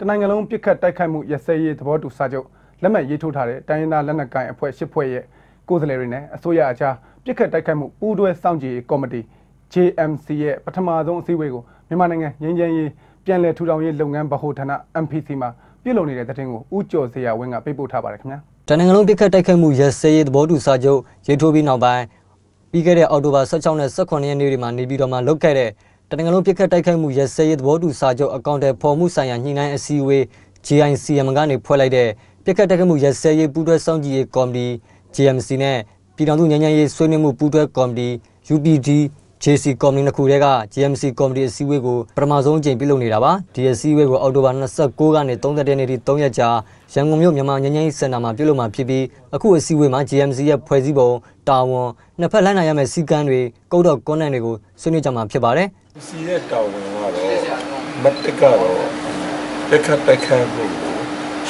တနိုင်ငံလုံးပြစ်ခတ်တိုက်ခိုက်မှုရစဲရေးသဘောတူစာချုပ်လက်မှတ်ရေးထိုးထားတဲ့တိုင်းရင်းသားလက်နက်ကိုင်အဖွဲ့၈ဖွဲ့ရဲ့ကိုယ်စားလှယ်တွေနဲ့အစိုးရအကြားပြစ်ခတ်တိုက်ခိုက်မှုပူးတွဲစောင့်ကြည့်ရေးကော်မတီ JMC ရဲ့ပထမဆုံးအစည်းအဝေးကိုမြန်မာနိုင်ငံငြိမ်းချမ်းရေးပြည်내ထူထောင်ရေးလုပ်ငန်းဗဟိုဌာန MPC မှာပြုလုပ်နေတဲ့တဲ့တင်ကိုဦးကျော်စရာဝင်းကပေးပို့ထားပါတယ်ခင်ဗျာတနင်္ဂနွေပြစ်ခတ်တိုက်ခိုက်မှုရစဲရေးသဘောတူစာချုပ်ရေးထိုးပြီးနောက်ပိုင်းပြီးခဲ့တဲ့အောက်တိုဘာ16နဲ့18ရက်နေ့တွေမှာနေပြည်တော်မှာလုပ်ခဲ့တဲ့ တနင်္ဂနွေပြစ်ခတ်တိုက်ခိုက်မှုရစဲရေးသဘောတူစာချုပ်အကောင့်တွေဖော်မှုဆိုင်ရာညှိနှိုင်းအစည်းအဝေး JICM ကနေဖွဲ့လိုက်တဲ့ပြစ်ခတ်တိုက်ခိုက်မှုရစဲရေးပူးတွဲစောင့်ကြည့်ရေးကော်မတီ JMC နဲ့ပြည်ထောင်စုငြိမ်းချမ်းရေးဆွေးနွေးမှုပူးတွဲကော်မတီ UPD JC ကော်မတီနှစ်ခုတည်းက GMC ကော်မတီအစည်းအဝေးကိုပထမဆုံးအကြိမ်ပြုလုပ်နေတာပါဒီအစည်းအဝေးကိုအောက်တိုဘာ29ကနေ30ရက်နေ့ထိ3ရက်ကြာရန်ကုန်မြို့မြန်မာငြိမ်းချမ်းရေးစင်တာမှာပြုလုပ်မှာဖြစ်ပြီးအခုအစည်းအဝေးမှာ GMC ရဲ့ဖွဲ့စည်းပုံတာဝန်နှစ်ဖက်လိုက်နိုင်ရမယ့်စည်းကမ်းတွေကုတ်တော့ကွန်နန့်တွေကိုဆွေးနွေးကြမှာဖြစ်ပါတယ် စီရဲ့တာဝန်ကတော့မတ်တကတော့တက်ခတ်တက်ခတ်မှုကို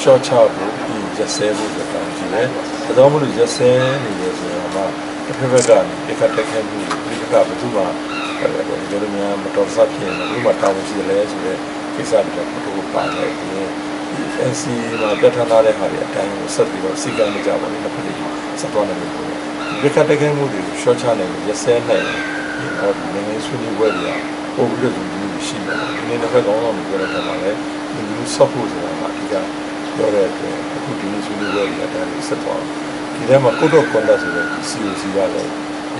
ရှော့ချဖို့ဒီရက်စဲဖို့ဆိုတောင်းကြည့်တယ်။ဒါကြောင့်မလို့ရက်စဲနေရဆိုတော့မှတစ်ဖက်ဖက်ကတက်ခတ်တက်ခတ်မှုဒီကဘယ်သူမှဒီလိုမျိုးမတော်ဆဖြစ်နေဘူးမတောင်းကြည့်လဲဆိုတော့ကိစ္စတွေတော့ပါတယ်ဒီ NC မှာတက်ထနာတဲ့ဟာတွေအတိုင်းကိုဆက်ပြီးတော့စီကံကြပါလိမ့်မယ်ဖြစ်နေစတော့နေလို့ဒီကတက်ခတ်မှုတွေကိုရှော့ချနိုင်ရက်စဲနိုင်ဒီဟောဒီနိုင်ငံဆွေးနွေးပွဲတွေက ပို့ပြီးတော့ဒီလိုရှိတယ်ဒီနေ့တစ်ခါကောင်းအောင်ပြောရတဲ့မှာလည်းဒီလိုဆော့ဖို့ဆိုတာကအဓိကပြောတဲ့အတွက်အခုဒီနေ့ဆွေးနွေးပွဲတွေအတိုင်းဆက်သွားဒီထဲမှာကုတ်တော့ကွန်တက်ဆိုတဲ့ COC ကလည်း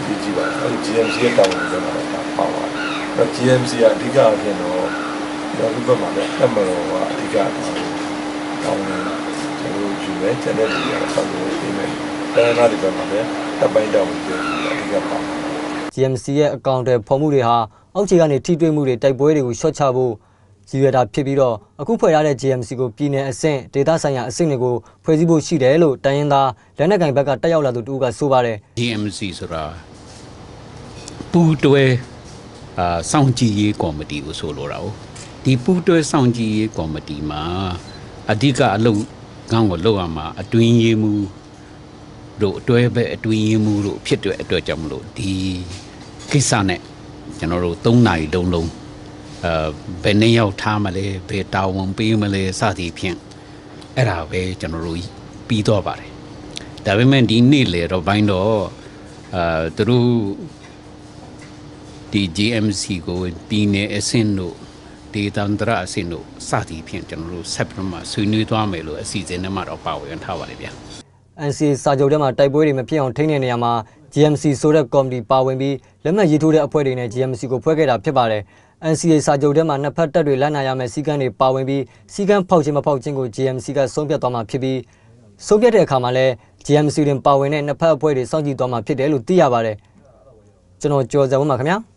ဒီကြည့်ပါအဲဒီ GMC ရဲ့တာဝန်တွေမှာတာပါပါတယ်အဲ GMC ကအဓိကအဖြစ်တော့ဒီလိုဘက်မှာလည်းအမတော်ကအဓိကတောင်းတောင်းနေကျွန်တော်ယူမယ်ကျန်တဲ့လူတွေကတော့ဆောက်လို့ပြီးမယ်တိုင်းနာတွေဘက်မှာလည်းတပ်ပိုင်းတောင်းပြီးအဓိကပါ GMC ရဲ့အကောင့်တွေဖော်မှုတွေဟာ အောက်ခြေကနေထိတွေ့မှုတွေတိုက်ပွဲတွေကိုရှော့ချဖို့ရည်ရွယ်တာဖြစ်ပြီးတော့အခုဖွဲ့ရတဲ့ GMC ကိုပြည်내အဆင့်ဒေသဆိုင်ရာအဆင့်တွေကိုဖွဲ့စည်းဖို့ရှိတယ်လို့တိုင်းရင်းသားလက်နက်ကင်ဘက်ကတက်ရောက်လာသူတူကဆိုပါတယ် DMC ဆိုတာပူတွဲအာစောင့်ကြည့်ရေးကော်မတီကိုဆိုလိုတာ哦ဒီပူတွဲစောင့်ကြည့်ရေးကော်မတီမှာအဓိကအလုပ်ကောင်းကိုလုပ်ရမှာအတွင်းရေးမှုတို့အတွဲပဲအတွင်းရေးမှုတို့ဖြစ်တဲ့အတွက်ကြောင့်မလို့ဒီကိစ္စနဲ့ ကျွန်တော်တို့၃နာရီလုံးလုံးအဲဘယ်နှစ်ယောက်ထားမလဲဘယ်တာဝန်ပေးမလဲစသည်ဖြင့်အဲ့ဒါပဲကျွန်တော်တို့ပြီးတော့ပါတယ်ဒါပေမဲ့ဒီနေ့လေတော့ဘိုင်းတော့အာသူတို့ဒီ GMC ကိုပြည်내အဆင့်တို့ဒေသန္တရအဆင့်တို့စသည်ဖြင့်ကျွန်တော်တို့ဆက်ပြီးမှဆွေးနွေးသွားမယ်လို့အစီအစဉ်နဲ့မှတော့ပါဝင်ထားပါတယ်ဗျာ NCA စာချုပ်ထဲမှာတိုက်ပွဲတွေမဖြစ်အောင်ထိန်းတဲ့နေရာမှာ GMC ဆိုတဲ့ကော်မတီပါဝင်ပြီးလက်မှတ်ရေးထိုးတဲ့အဖွဲ့တွေနဲ့ GMC ကိုဖွဲ့ခဲ့တာဖြစ်ပါတယ်။ NCA စာချုပ်ထဲမှာနှစ်ဖက်တပ်တွေလက်နာရမယ့်စီကံတွေပါဝင်ပြီးစီကံဖောက်ခြင်းမဖောက်ခြင်းကို GMC ကဆုံးဖြတ်သွားမှာဖြစ်ပြီးဆုံးဖြတ်တဲ့အခါမှာလည်း GMC တွင်ပါဝင်တဲ့နှစ်ဖက်အဖွဲ့တွေစောင့်ကြည့်သွားမှာဖြစ်တယ်လို့သိရပါတယ်။ကျွန်တော်ကြော်စံဝတ်ပါခင်ဗျာ။